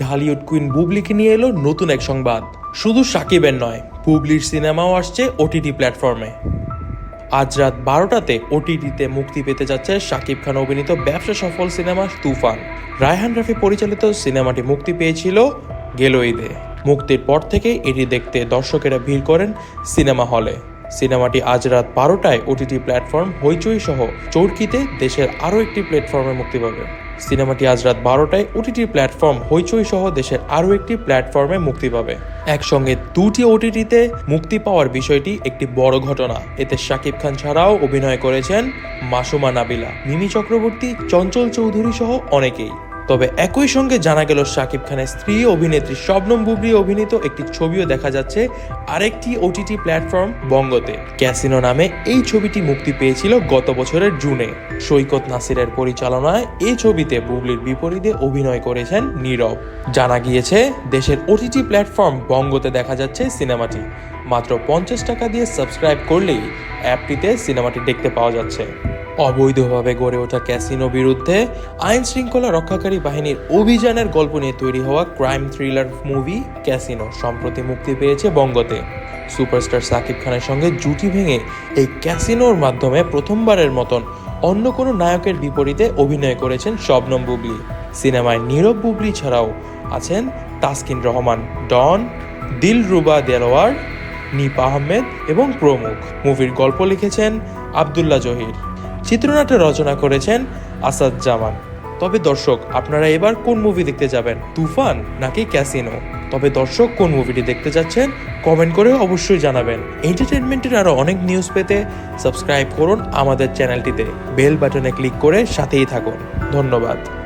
Dhallywood queen বুবলিকে নিয়ে এলো নতুন এক সংবাদ। শুধু সাকিবের নয়, বুবলির সিনেমাও আসছে ওটিটি প্ল্যাটফর্মে আজ রাত বারোটাতে ওটিটিতে মুক্তি পেতে যাচ্ছে শাকিব খান অভিনীত ব্যবসা সফল সিনেমা তুফান। রায়হান রাফি পরিচালিত সিনেমাটি মুক্তি পেয়েছিল গেল ঈদে মুক্তির পর থেকে এটি দেখতে দর্শকেরা ভিড় করেন সিনেমা হলে। সিনেমাটি আজ রাত বারোটায় ওটিটি প্ল্যাটফর্ম হইচই সহ চৌরকিতে দেশের আরও একটি প্ল্যাটফর্মে মুক্তি পাবে। সিনেমাটি আজ রাত বারোটায় ওটিটি প্ল্যাটফর্ম হইচই সহ দেশের আরও একটি প্ল্যাটফর্মে মুক্তি পাবে। একসঙ্গে দুটি ওটিটিতে মুক্তি পাওয়ার বিষয়টি একটি বড় ঘটনা। এতে শাকিব খান ছাড়াও অভিনয় করেছেন মাসুমা নাবিলা, মিমি চক্রবর্তী, চঞ্চল চৌধুরী সহ অনেকেই। তবে একই সঙ্গে জানা গেল শাকিব খানের স্ত্রী অভিনেত্রী শবনম বুবলি অভিনীত একটি ছবিও দেখা যাচ্ছে আরেকটি ওটিটি প্ল্যাটফর্ম বঙ্গতে। ক্যাসিনো নামে এই ছবিটি মুক্তি পেয়েছিল গত বছরের জুনে। সৈকত নাসিরের পরিচালনায় এই ছবিতে বুবলির বিপরীতে অভিনয় করেছেন নীরব। জানা গিয়েছে, দেশের ওটিটি প্ল্যাটফর্ম বঙ্গতে দেখা যাচ্ছে সিনেমাটি। মাত্র পঞ্চাশ টাকা দিয়ে সাবস্ক্রাইব করলেই অ্যাপটিতে সিনেমাটি দেখতে পাওয়া যাচ্ছে। অবৈধভাবে গড়ে ওঠা ক্যাসিনো বিরুদ্ধে আইন শৃঙ্খলা রক্ষাকারী বাহিনীর অভিযানের গল্প নিয়ে তৈরি হওয়া ক্রাইম থ্রিলার মুভি ক্যাসিনো সম্প্রতি মুক্তি পেয়েছে বঙ্গতে। সুপারস্টার সাকিব খানের সঙ্গে জুটি ভেঙে এই ক্যাসিনোর মাধ্যমে প্রথমবারের মতন অন্য কোনো নায়কের বিপরীতে অভিনয় করেছেন শবনম বুবলি। সিনেমায় নীরব বুবলি ছাড়াও আছেন তাসকিন রহমান, ডন, দিলরুবা দেলোয়ার নিপ আহমেদ এবং প্রমুখ। মুভির গল্প লিখেছেন আবদুল্লাহ জহির। চিত্রনাট্য রচনা করেছেন আসাদ জামান। তবে দর্শক, আপনারা এবার কোন মুভি দেখতে যাবেন, তুফান নাকি ক্যাসিনো? তবে দর্শক, কোন মুভিটি দেখতে যাচ্ছেন কমেন্ট করে অবশ্যই জানাবেন। এন্টারটেনমেন্টের আরও অনেক নিউজ পেতে সাবস্ক্রাইব করুন আমাদের চ্যানেলটিতে বেল বাটনে ক্লিক করে সাথেই থাকুন। ধন্যবাদ।